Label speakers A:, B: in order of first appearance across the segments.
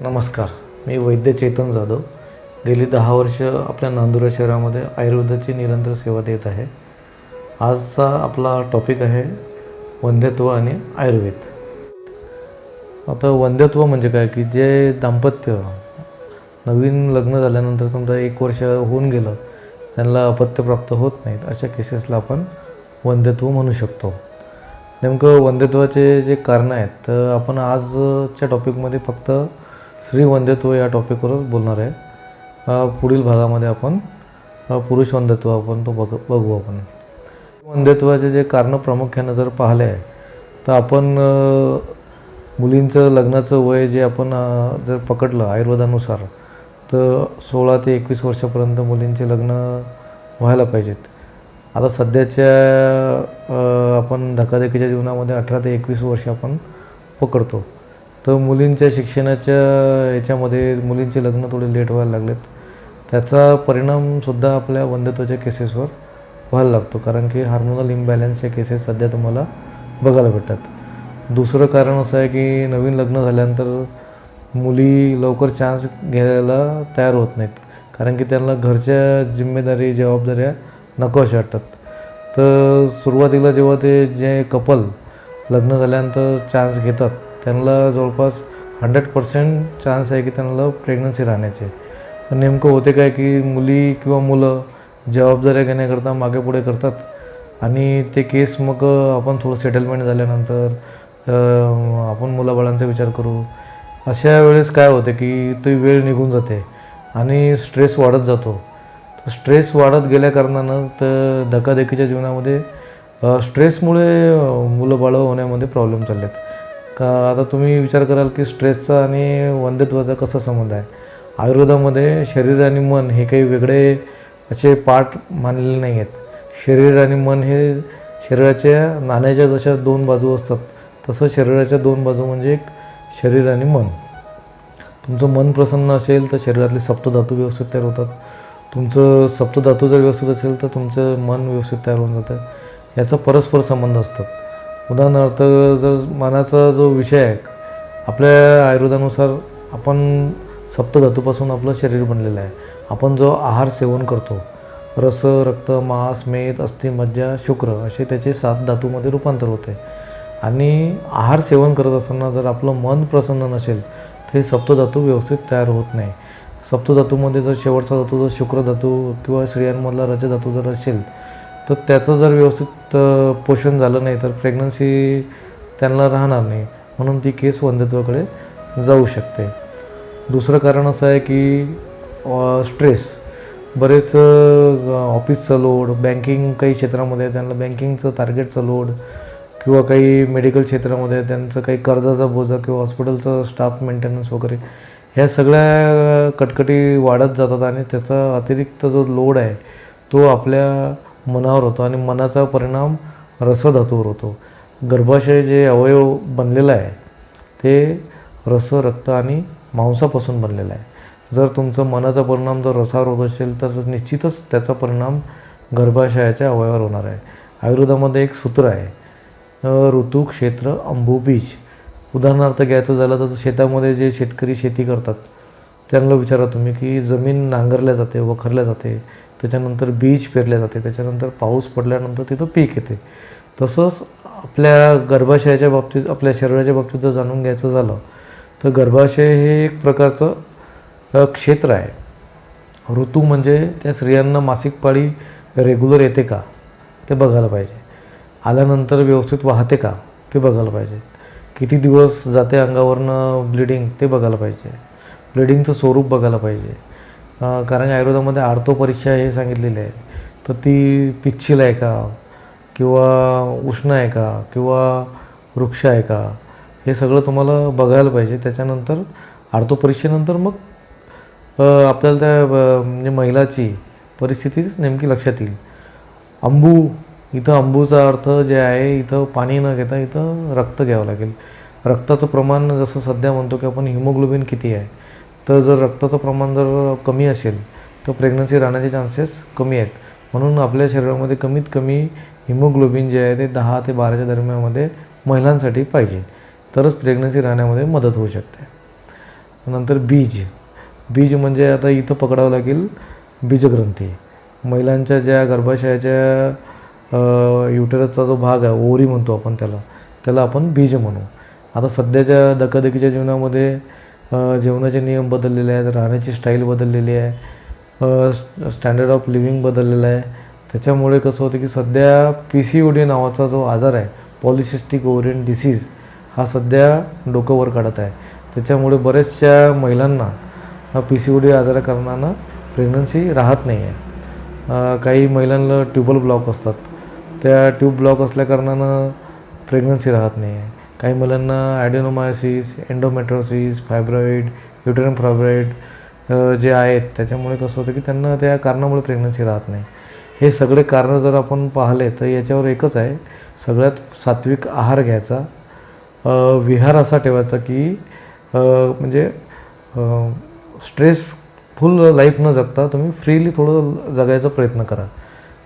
A: नमस्कार मी वैद्य चेतन जाधव. गेली दहा वर्ष आपल्या नांदुरा शहरामध्ये आयुर्वेदाची निरंतर सेवा देत आहे. आजचा आपला टॉपिक आहे वंध्यत्व आणि आयुर्वेद. आता वंध्यत्व म्हणजे काय? की जे दाम्पत्य नवीन लग्न झाल्यानंतर समजा एक वर्ष होऊन गेलं त्यांना अपत्य प्राप्त होत नाहीत अशा केसेसला आपण वंध्यत्व म्हणू शकतो. नेमकं वंध्यत्वाचे जे कारणं आहेत तर आपण आजच्या टॉपिकमध्ये फक्त स्त्री या टॉपिकवरच बोलणार आहे. पुढील भागामध्ये आपण पुरुष वंध्यत्व आपण तो बघ बघू आपण. वंध्यत्वाचे जे कारणं प्रामुख्यानं जर पाहिले आहे तर आपण मुलींचं लग्नाचं वय जे आपण जर पकडलं आयुर्वेदानुसार तर सोळा ते एकवीस वर्षापर्यंत मुलींचे लग्न व्हायला पाहिजेत. आता सध्याच्या आपण धकाधकीच्या जीवनामध्ये अठरा ते एकवीस वर्ष आपण पकडतो. तर मुलींच्या शिक्षणाच्या याच्यामध्ये मुलींचे लग्न थोडे लेट व्हायला लागलेत. त्याचा परिणामसुद्धा आपल्या वंध्यत्वाच्या केसेसवर व्हायला लागतो. कारण की हार्मोनल इम्बॅलन्सच्या केसेस सध्या तुम्हाला बघायला भेटतात. दुसरं कारण असं आहे की नवीन लग्न झाल्यानंतर मुली लवकर चान्स घ्यायला तयार होत नाहीत. कारण की त्यांना घरच्या जिम्मेदारी जबाबदाऱ्या नको अशा वाटतात. तर सुरुवातीला जेव्हा ते जे कपल लग्न झाल्यानंतर चान्स घेतात त्यांना जवळपास हंड्रेड पर्सेंट चान्स आहे की त्यांना प्रेग्नन्सी राहण्याचे. पण नेमकं होते काय की मुली किंवा मुलं जबाबदाऱ्या घेण्याकरता मागे पुढे करतात. आणि ते केस मग आपण थोडं सेटलमेंट झाल्यानंतर आपण मुलाबाळांचा विचार करू. अशा वेळेस काय होते की तो वेळ निघून जाते आणि स्ट्रेस वाढत जातो. स्ट्रेस वाढत गेल्या कारणानं तर धकाधकीच्या जीवनामध्ये स्ट्रेसमुळे मुलं बाळं होण्यामध्ये प्रॉब्लेम चालले आहेत का आता तुम्ही विचार कराल की स्ट्रेसचा आणि वंध्यत्वाचा कसा संबंध आहे? आयुर्वेदामध्ये शरीर आणि मन हे काही वेगळे असे पार्ट मानलेले नाही आहेत शरीर आणि मन हे शरीराच्या नाण्याच्या जशा दोन बाजू असतात तसं शरीराच्या दोन बाजू म्हणजे एक शरीर आणि मन. तुमचं मन प्रसन्न असेल तर शरीरातले सप्तधातू व्यवस्थित तयार होतात. तुमचं सप्तधातू जर व्यवस्थित असेल तर तुमचं मन व्यवस्थित तयार होऊन जातं. याचा परस्पर संबंध असतात. उदाहरणार्थ जर मनाचा जो विषय आहे आपल्या आयुर्वेदानुसार आपण सप्तधातूपासून आपलं शरीर बनलेलं आहे. आपण जो आहार सेवन करतो रस रक्त मांस मेद अस्थि मज्जा शुक्र असे त्याचे सात धातूमध्ये रूपांतर होते. आणि आहार सेवन करत असताना जर आपलं मन प्रसन्न नसेल तर हे सप्तधातू व्यवस्थित तयार होत नाही. सप्तधातूमध्ये जर शेवटचा धातू जर शुक्र धातू किंवा स्त्रियांमधला रजधातू जर असेल तर त्याचं जर व्यवस्थित पोषण झालं नाही तर प्रेग्नन्सी त्यांना राहणार नाही. म्हणून ती केस वंध्यत्वाकडे जाऊ शकते. दुसरं कारण असं आहे की स्ट्रेस बरेच ऑफिसचं ऑफिसचा लोड बँकिंग काही क्षेत्रामध्ये त्यांना बँकिंगचं टार्गेटचं लोड किंवा काही मेडिकल क्षेत्रामध्ये त्यांचं काही कर्जाचा बोजा किंवा हॉस्पिटलचं स्टाफ मेंटेनन्स वगैरे ह्या सगळ्या कटकटी वाढत जातात आणि त्याचा अतिरिक्त जो लोड आहे तो आपल्या मनावर होतो आणि मनाचा परिणाम रसधातूवर होतो. गर्भाशय जे अवयव बनलेलं आहे ते रस रक्त आणि मांसापासून बनलेलं आहे. जर तुमचं मनाचा परिणाम जर रसावर होत असेल तर निश्चितच त्याचा परिणाम गर्भाशयाच्या अवयवावर होणार आहे. आयुर्वेदामध्ये एक सूत्र आहे ऋतू क्षेत्र अंबुबीज उदाहरणार्थ घ्यायचं झालं तर शेतामध्ये जे शेतकरी शेती करतात त्यांना विचारा तुम्ही की जमीन नांगरल्या जाते वखरल्या जाते त्याच्यानंतर बीज पेरले जाते त्याच्यानंतर पाऊस पडल्यानंतर तिथं पीक येते. तसंच आपल्या गर्भाशयाच्या बाबतीत आपल्या शरीराच्या बाबतीत जर जाणून घ्यायचं झालं तर गर्भाशय हे एक प्रकारचं क्षेत्र आहे. ऋतू म्हणजे त्या स्त्रियांना मासिक पाळी रेग्युलर येते का ते बघायला पाहिजे. आल्यानंतर व्यवस्थित वाहते का ते बघायला पाहिजे. किती दिवस जाते अंगावरनं ब्लिडिंग ते बघायला पाहिजे. ब्लिडिंगचं स्वरूप बघायला पाहिजे. कारण आयुर्वेदामध्ये आर्थो परीक्षा हे सांगितलेली आहे तर ती पिच्छील आहे का? किंवा उष्ण आहे का? किंवा वृक्ष आहे का? हे सगळं तुम्हाला बघायला पाहिजे. त्याच्यानंतर आर्थो परीक्षेनंतर मग आपल्याला त्या म्हणजे महिलाची परिस्थितीच नेमकी लक्षात येईल. अंबू इथं अंबूचा अर्थ जे आहे इथं पाणी न घेता इथं रक्त घ्यावं लागेल. रक्ताचं प्रमाण जसं सध्या म्हणतो की आपण हिमोग्लोबिन किती आहे? तर जर रक्ताचं प्रमाण जर कमी असेल तर प्रेग्नन्सी राहण्याचे चान्सेस कमी आहेत. म्हणून आपल्या शरीरामध्ये कमीत कमी हिमोग्लोबिन जे आहे ते दहा ते बाराच्या दरम्यानमध्ये महिलांसाठी पाहिजे. तरच प्रेग्नन्सी राहण्यामध्ये मदत होऊ शकते. नंतर बीज. बीज म्हणजे आता इथं पकडावं लागेल बीजग्रंथी. महिलांच्या ज्या गर्भाशयाच्या युटेरसचा जो भाग आहे ओरी म्हणतो आपण त्याला त्याला आपण बीज म्हणू. आता सध्याच्या धकाधकीच्या जीवनामध्ये जेवणाचे नियम बदललेले आहेत राहण्याची स्टाईल बदललेली आहे स्टँडर्ड ऑफ लिव्हिंग बदललेलं आहे. त्याच्यामुळे कसं होतं की सध्या पी सी ओ डी नावाचा जो आजार आहे पॉलिसिस्टिक ओव्हरियन डिसीज हा सध्या डोकं वर काढत आहे. त्याच्यामुळे बऱ्याचशा महिलांना पी सी ओ डी आजाराकारणानं प्रेग्नन्सी राहत नाही आहे काही महिलांना ट्यूबल ब्लॉक असतात. त्या ट्यूब ब्लॉक असल्याकारणानं प्रेग्नन्सी राहत नाही आहे काही मुलांना ॲडिनोमायसिस एन्डोमेट्रोसिस फायब्रॉईड युटेरन फायब्रॉईड जे आहेत त्याच्यामुळे कसं होतं की त्यांना त्या कारणामुळे प्रेग्नन्सी राहत नाही. हे सगळे कारणं जर आपण पाहिले तर याच्यावर एकच आहे सगळ्यात सात्विक आहार घ्यायचा. विहार असा ठेवायचा की म्हणजे स्ट्रेसफुल लाईफ न जगता तुम्ही फ्रीली थोडं जगायचा प्रयत्न करा.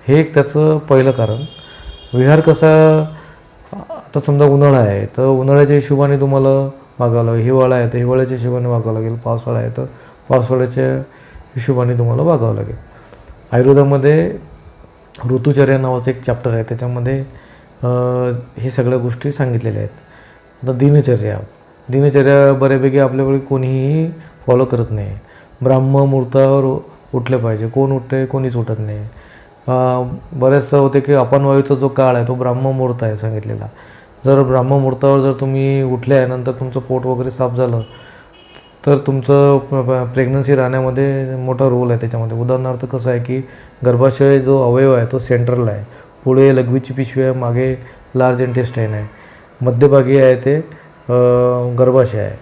A: हे एक त्याचं पहिलं कारण. विहार कसा आता समजा उन्हाळा आहे तर उन्हाळ्याच्या हिशोबाने तुम्हाला वागावं लागेल. हिवाळा आहे तर हिवाळ्याच्या हिशोबाने वागावं लागेल. पावसाळा आहे तर पावसाळ्याच्या हिशोबाने तुम्हाला वागावं लागेल. आयुर्वेदामध्ये ऋतुचर्या नावाचं एक चॅप्टर आहे. त्याच्यामध्ये हे सगळ्या गोष्टी सांगितलेल्या आहेत. आता दिनचर्या. दिनचर्या बऱ्यापैकी आपल्याकडे कोणीही फॉलो करत नाही. ब्राह्म मुहूर्तावर उठले पाहिजे. कोण उठते कोणीच उठत नाही. बरेचसं होते की अपनवायूचा जो काळ आहे तो ब्राह्ममुहूर्त आहे सांगितलेला. जर ब्राह्म मुहूर्तावर जर तुम्ही उठल्यानंतर तुमचं पोट वगैरे साफ झालं तर तुमचं प्रेग्नन्सी राहण्यामध्ये मोठा रोल आहे त्याच्यामध्ये. उदाहरणार्थ कसं आहे की गर्भाशय जो अवयव आहे तो सेंट्रल आहे. पुढे लघवीची पिशवी आहे मागे लार्ज इंटेस्टाईन आहे. मध्यभागी आहे ते गर्भाशय आहे.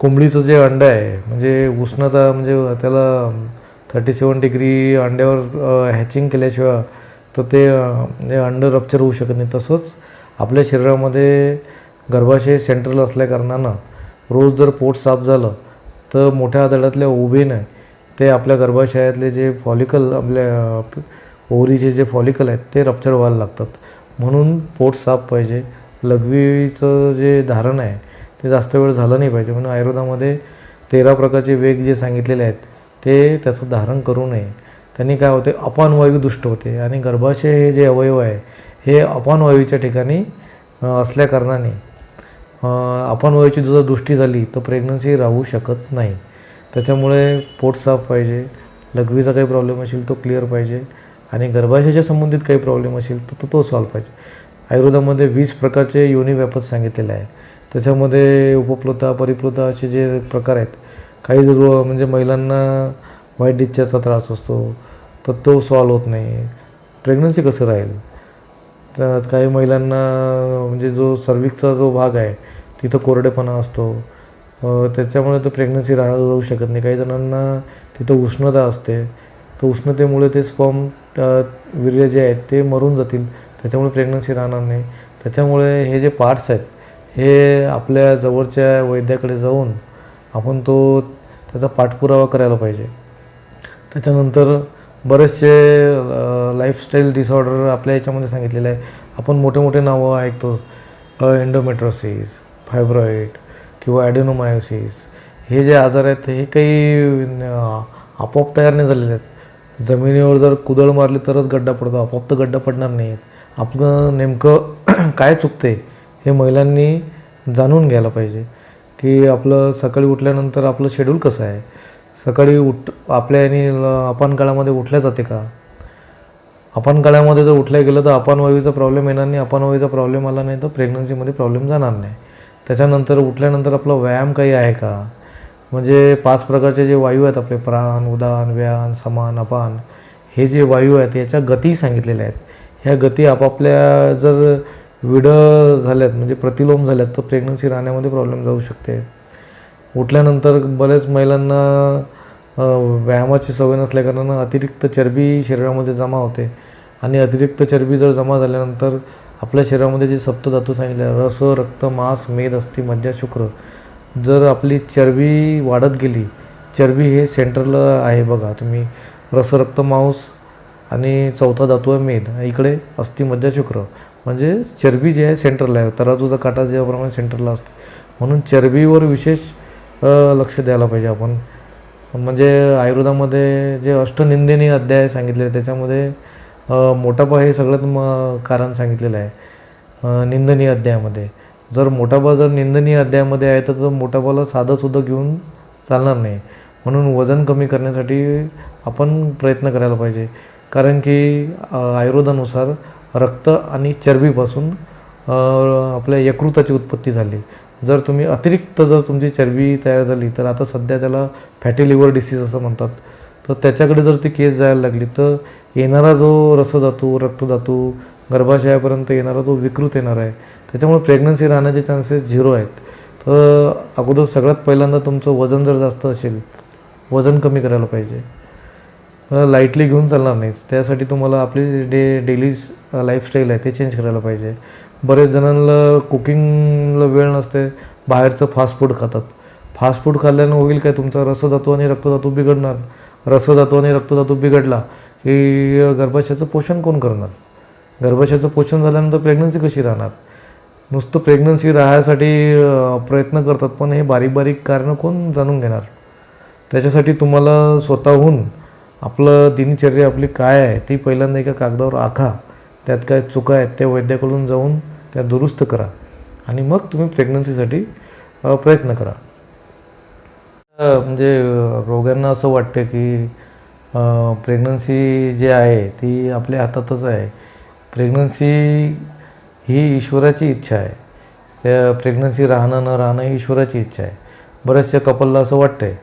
A: कोंबडीचं जे अंडं आहे म्हणजे उष्णता म्हणजे त्याला थर्टी सेवन डिग्री अंड्यावर हॅचिंग केल्याशिवाय तर ते अंड रप्चर होऊ शकत नाही. तसंच आपल्या शरीरामध्ये गर्भाशय सेंट्रल असल्याकारणानं रोज जर पोट साफ झालं तर मोठ्या आतड्यातल्या उभेनं ते आपल्या गर्भाशयातले जे फॉलिकल आपल्या अं, ओव्हरीचे जे फॉलिकल आहेत ते रप्चर व्हायला लागतात. म्हणून पोट साफ पाहिजे. लघवीचं जे धारण आहे ते जास्त वेळ झालं नाही पाहिजे. म्हणून आयुर्वेदामध्ये तेरा प्रकारचे वेग जे सांगितलेले आहेत ते त्याचं धारण करू नये. त्यांनी काय होते? अपानवायू दुष्ट होते. आणि गर्भाशय हे जे अवयव आहे हे अपानवायूच्या ठिकाणी असल्याकारणाने अपानवायूची जर दृष्टी झाली तर प्रेग्नन्सी राहू शकत नाही. त्याच्यामुळे पोट साफ पाहिजे लघवीचा काही प्रॉब्लेम असेल तो क्लिअर पाहिजे आणि गर्भाशयाच्या संबंधित काही प्रॉब्लेम असेल तर तो तो सॉल्व पाहिजे. आयुर्वेदामध्ये वीस प्रकारचे योनी सांगितलेले आहे. त्याच्यामध्ये उपप्लुता परिप्लुता असे जे प्रकार आहेत काही जर म्हणजे महिलांना वाईट डिच्चाचा त्रास असतो तर तो सॉल्व होत नाही. प्रेग्नन्सी कसं राहील? तर काही महिलांना म्हणजे जो सर्विकचा जो भाग आहे तिथं कोरडेपणा असतो. त्याच्यामुळे तो प्रेग्नन्सी राह राहू शकत नाही. काही जणांना तिथं उष्णता असते. तर उष्णतेमुळे ते स्पॉम वीर्य जे आहेत ते मरून जातील. त्याच्यामुळे प्रेग्नन्सी राहणार नाही. त्याच्यामुळे हे जे पार्ट्स आहेत हे आपल्या जवळच्या वैद्याकडे जाऊन आपण तो त्याचा पाठपुरावा करायला पाहिजे. त्याच्यानंतर बरेचसे लाईफस्टाईल डिसऑर्डर आपल्या याच्यामध्ये सांगितलेलं आहे. आपण मोठे मोठे नावं ऐकतो. एन्डोमेट्रोसिस फायब्रॉईड किंवा ॲडेनोमायोसिस हे जे आजार आहेत हे काही आपोआप तयार नाही झालेले आहेत. जमिनीवर जर कुदळ मारली तरच गड्डा पडतो. आपोआप तर गड्डा पडणार नाही आपलं नेमकं काय चुकते हे महिलांनी जाणून घ्यायला पाहिजे. की आपलं सकाळी उठल्यानंतर आपलं शेड्यूल कसं आहे? सकाळी उठ आपल्या याने अपान काळामध्ये उठल्या जाते का? अपान काळामध्ये जर उठल्या गेलं तर अपानवायूचा प्रॉब्लेम येणार नाही अपानवायूचा प्रॉब्लेम आला नाही तर प्रेग्नन्सीमध्ये प्रॉब्लेम जाणार नाही. त्याच्यानंतर उठल्यानंतर आपला व्यायाम काही आहे का? म्हणजे पाच प्रकारचे जे वायू आहेत आपले प्राण उदान व्यान समान अपान हे जे वायू आहेत याच्या गती सांगितलेल्या आहेत. ह्या गती आपापल्या जर विड झाल्यात म्हणजे प्रतिलोम झाल्यात तर प्रेग्नन्सी राहण्यामध्ये प्रॉब्लेम जाऊ शकते. उठल्यानंतर बऱ्याच महिलांना व्यायामाची सवय नसल्याकारणानं अतिरिक्त चरबी शरीरामध्ये जमा होते. आणि अतिरिक्त चरबी जर जमा झाल्यानंतर आपल्या शरीरामध्ये जे सप्तधातू सांगितले रस रक्त मांस मेद अस्थि मज्जा शुक्र जर आपली चरबी वाढत गेली चरबी हे सेंट्रल आहे बघा. तुम्ही रस रक्त मांस आणि चौथा धातू आहे मेद. इकडे अस्थि मज्जा शुक्र. म्हणजे चरबी जी आहे सेंटरला आहे. तराजूचा काटा ज्याप्रमाणे सेंटरला असते. म्हणून चरबीवर विशेष लक्ष द्यायला पाहिजे आपण. म्हणजे आयुर्वेदामध्ये जे अष्टनिंदिनी अध्याय सांगितले आहे त्याच्यामध्ये मोटापा हे सगळ्यात म कारण सांगितलेलं आहे. निंदनीय अध्यायामध्ये. जर मोटापा जर निंदनीय अध्यायामध्ये आहे तर मोटापाला साधंसुद्धा घेऊन चालणार नाही. म्हणून वजन कमी करण्यासाठी आपण प्रयत्न करायला पाहिजे. कारण की आयुर्वेदानुसार रक्त आणि चरबीपासून आपल्या यकृताची उत्पत्ती झाली. जर तुम्ही अतिरिक्त जर तुमची चरबी तयार झाली तर आता सध्या त्याला फॅटी लिव्हर डिसीज असं म्हणतात. तर त्याच्याकडे जर ती केस जायला लागली तर येणारा जो रसधातू रक्तधातू गर्भाशयापर्यंत येणारा जो विकृत येणार आहे त्याच्यामुळे प्रेग्नन्सी राहण्याचे चान्सेस झिरो आहेत. तर अगोदर सगळ्यात पहिल्यांदा तुमचं वजन जर जास्त असेल वजन कमी करायला पाहिजे. लाईटली घेऊन चालणार नाही त्यासाठी तुम्हाला आपली डे डेली लाईफस्टाईल आहे ते चेंज करायला पाहिजे. बरेच जणांना कुकिंगला वेळ नसते बाहेरचं फास्ट फूड खातात. फास्ट फूड खाल्ल्यानं होईल काय तुमचा रसधातू आणि रक्तधातू बिघडणार. रसधातू आणि रक्तधातू बिघडला की गर्भाशयाचं पोषण कोण करणार? गर्भाशयाचं पोषण झाल्यानंतर प्रेग्नन्सी कशी राहणार? नुसतं प्रेग्नन्सी राहायसाठी प्रयत्न करतात पण हे बारीक बारीक कारणं कोण जाणून घेणार? त्याच्यासाठी तुम्हाला स्वतःहून आपलं दिनचर्या आपली काय आहे ती पहिल्यांदा एका कागदावर आखा. त्यात काय चुका आहेत त्या वैद्याकडून जाऊन त्या दुरुस्त करा. आणि मग तुम्ही प्रेग्नन्सीसाठी प्रयत्न करा. म्हणजे रोग्यांना असं वाटतं की प्रेग्नन्सी जे आहे ती आपल्या हातातच आहे. प्रेग्नन्सी ही ईश्वराची इच्छा आहे. त्या प्रेग्नन्सी राहणं न राहणं ही ईश्वराची इच्छा आहे. बऱ्याचशा कपलला असं वाटतं आहे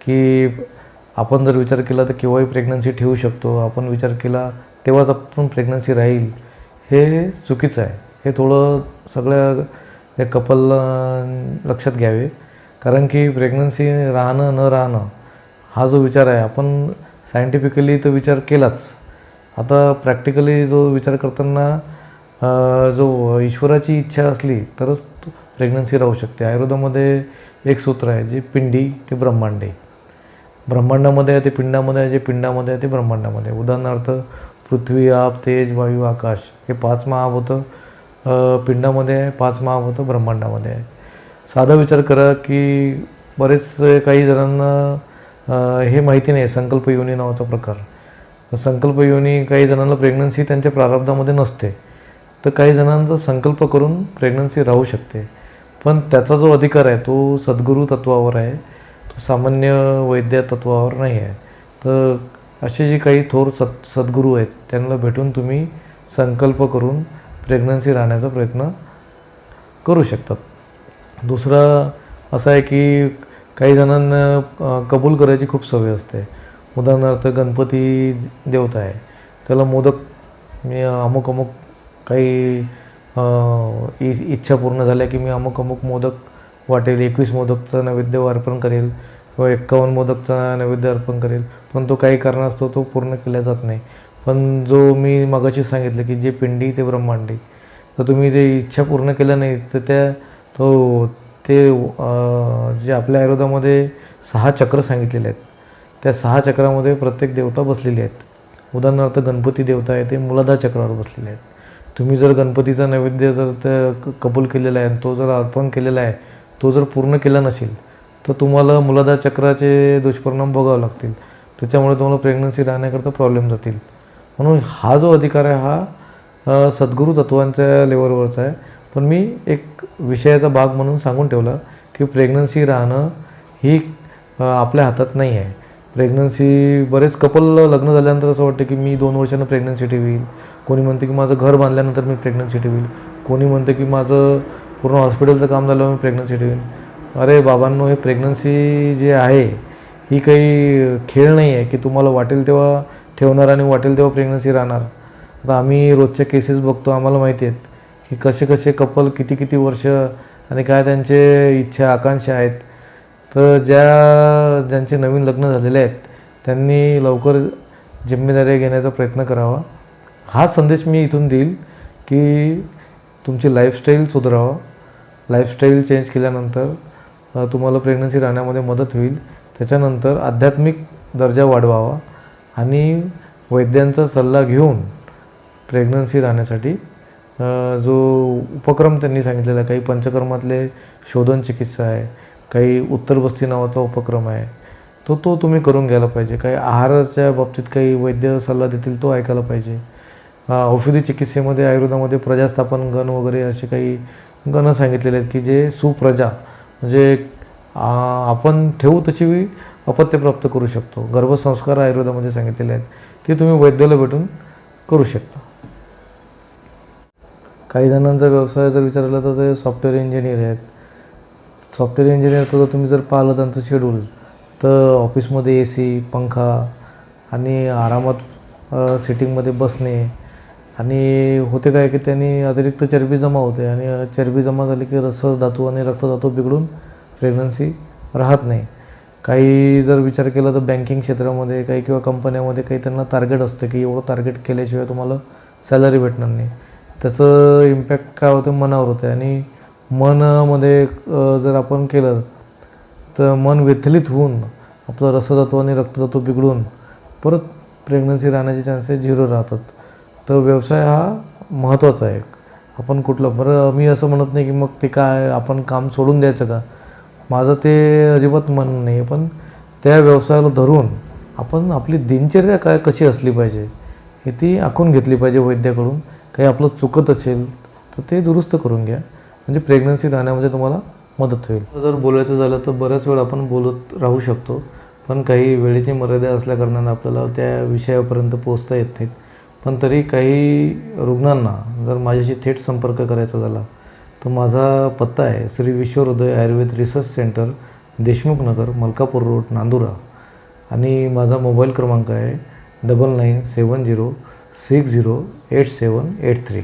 A: की आपण जर विचार केला तर केव्हाही प्रेग्नन्सी ठेवू शकतो. आपण विचार केला तेव्हाच आपण प्रेग्नन्सी राहील. हे चुकीचं आहे. हे थोडं सगळ्या या कपल लक्षात घ्यावे. कारण की प्रेग्नन्सी राहणं न राहणं हा जो विचार आहे आपण सायंटिफिकली तो विचार केलाच. आता प्रॅक्टिकली जो विचार करताना जो ईश्वराची इच्छा असली तरच प्रेग्नन्सी राहू शकते. आयुर्वेदामध्ये एक सूत्र आहे जे पिंडी ते ब्रह्मांडे. ब्रह्मांडामध्ये आहे ते पिंडामध्ये आहे जे पिंडामध्ये आहे ते ब्रह्मांडामध्ये आहे. उदाहरणार्थ पृथ्वी आप तेज वायू आकाश हे पाच महाभूतं होतं पिंडामध्ये आहे पाच महाभूतं ब्रह्मांडामध्ये आहे. साधा विचार करा की बरेच काही जणांना हे माहिती नाही संकल्प योनी नावाचा प्रकार. संकल्प योनी काही जणांना प्रेग्नन्सी त्यांच्या प्रारब्धामध्ये नसते. तर काही जणांचा संकल्प करून प्रेग्नन्सी राहू शकते. पण त्याचा जो अधिकार आहे तो सद्गुरू तत्वावर आहे. सामान्य वैद्य तत्वावर नाही आहे तर असे जे काही थोर सत् सद्गुरू आहेत त्यांना भेटून तुम्ही संकल्प करून प्रेग्नन्सी राहण्याचा प्रयत्न करू शकतात. दुसरा असं आहे की काही जणांना कबूल करायची खूप सवय असते. उदाहरणार्थ गणपती देवता आहे त्याला मोदक मी अमुक अमुक काही इ- इच्छा पूर्ण झाल्या की मी अमुक अमुक मोदक वाटेल एकवीस मोदकचं नैवेद्य अर्पण करेल किंवा एक्कावन्न मोदकचा नैवेद्य अर्पण करेल. पण तो काही कारणास्तव तो पूर्ण केला जात नाही. पण जो मी मगाशी सांगितलं की जे पिंडी ते ब्रह्मांडी तर तुम्ही जे इच्छा पूर्ण केल्या नाही तर त्या तो ते जे आपल्या आयुर्वेदामध्ये सहा चक्र सांगितलेले आहेत. त्या सहा चक्रामध्ये प्रत्येक देवता बसलेली आहेत. उदाहरणार्थ गणपती देवता आहे ते मूलाधार चक्रावर बसलेले आहेत. तुम्ही जर गणपतीचा नैवेद्य जर त्या क- कबूल केलेला आहे आणि तो जर अर्पण केलेला आहे तो जर पूर्ण केला नसेल तर तुम्हाला मुलाधार चक्राचे दुष्परिणाम भोगावे लागतील. त्याच्यामुळे तुम्हाला प्रेग्नन्सी राहण्याकरता प्रॉब्लेम जातील. म्हणून हा जो अधिकार आहे हा सद्गुरू तत्वांच्या लेवलवरचा आहे. पण मी एक विषयाचा भाग म्हणून सांगून ठेवला की प्रेग्नन्सी राहणं ही आपल्या हातात नाही आहे. प्रेग्नन्सी बरेच कपल लग्न झाल्यानंतर असं वाटतं की मी दोन वर्षानं प्रेग्नन्सी ठेवील कोणी म्हणते की माझं घर बांधल्यानंतर मी प्रेग्नन्सी ठेवील कोणी म्हणतं की माझं पूर्ण हॉस्पिटलचं काम झालं मी प्रेग्नन्सी ठेवीन. अरे बाबांनो हे प्रेग्नन्सी जे आहे ही काही खेळ नाही आहे की तुम्हाला वाटेल तेव्हा ठेवणार आणि वाटेल तेव्हा प्रेग्नन्सी राहणार. आता आम्ही रोजच्या केसेस बघतो आम्हाला माहिती आहेत की कसे कसे कपल किती किती वर्ष आणि काय त्यांचे इच्छा आकांक्षा आहेत. तर ज्या ज्यांचे नवीन लग्न झालेले आहेत त्यांनी लवकर जिम्मेदारी घेण्याचा प्रयत्न करावा. हा संदेश मी इथून देईल की तुमची लाईफस्टाईल सुधारावा. लाईफस्टाईल चेंज केल्यानंतर तुम्हाला प्रेग्नन्सी राहण्यामध्ये मदत होईल. त्याच्यानंतर आध्यात्मिक दर्जा वाढवावा आणि वैद्यांचा सल्ला घेऊन प्रेग्नन्सी राहण्यासाठी जो उपक्रम त्यांनी सांगितलेला आहे काही पंचकर्मातले शोधन चिकित्सा आहे काही उत्तर बस्ती नावाचा उपक्रम आहे तो तो तुम्ही करून घ्यायला पाहिजे. काही आहाराच्या बाबतीत काही वैद्य सल्ला देतील तो ऐकायला पाहिजे. औषधी चिकित्सेमध्ये आयुर्वेदामध्ये प्रजास्थापन गण वगैरे असे काही गणं सांगितलेले आहेत की जे सुप्रजा म्हणजे आपण ठेवू तशी अपत्य प्राप्त करू शकतो. गर्भसंस्कार आयुर्वेदामध्ये सांगितलेले आहेत. ते तुम्ही वैद्याला भेटून करू शकता. काही जणांचा व्यवसाय जर विचारला तर ते सॉफ्टवेअर इंजिनियर आहेत. सॉफ्टवेअर इंजिनियरचं जर तुम्ही जर पाहिलं त्यांचं शेड्यूल तर ऑफिसमध्ये ए सी पंखा आणि आरामात सिटिंगमध्ये बसणे आणि होते काय की त्यांनी अतिरिक्त चरबी जमा होते आणि चरबी जमा झाली की रस धातू आणि रक्तधातू बिघडून प्रेग्नन्सी राहत नाही. काही जर विचार केला तर बँकिंग क्षेत्रामध्ये काही किंवा कंपन्यामध्ये काही त्यांना टार्गेट असतं की एवढं टार्गेट केल्याशिवाय तुम्हाला सॅलरी भेटणार नाही. त्याचं इम्पॅक्ट काय होतं? मनावर होतं. आणि मनामध्ये जर आपण केलं तर मन व्यथलित होऊन आपलं रसतत्व आणि रक्ततत्व बिघडून परत प्रेग्नन्सी राहण्याचे चान्सेस झिरो राहतात. तर व्यवसाय हा महत्त्वाचा आहे. आपण कुठलं बरं मी असं म्हणत नाही की मग ते काय आपण काम सोडून द्यायचं का? माझं ते अजिबात म्हणणं नाही पण त्या व्यवसायाला धरून आपण आपली दिनचर्या काय कशी असली पाहिजे हे ती आखून घेतली पाहिजे वैद्याकडून. काही आपलं चुकत असेल तर ते दुरुस्त करून घ्या. म्हणजे प्रेग्नन्सी राहण्यामध्ये तुम्हाला मदत होईल. जर बोलायचं झालं तर बऱ्याच वेळ आपण बोलत राहू शकतो पण काही वेळेची मर्यादा असल्याकारणानं आपल्याला त्या विषयापर्यंत पोचता येत नाहीत. पण तरी काही रुग्णांना जर माझ्याशी थेट संपर्क करायचा झाला तर माझा पत्ता आहे Shri Vishwahriday Ayurved research center Deshmukh Nagar Malkapur road Nandura. आणि माझा मोबाईल क्रमांक आहे double nine seven zero six zero eight seven eight three.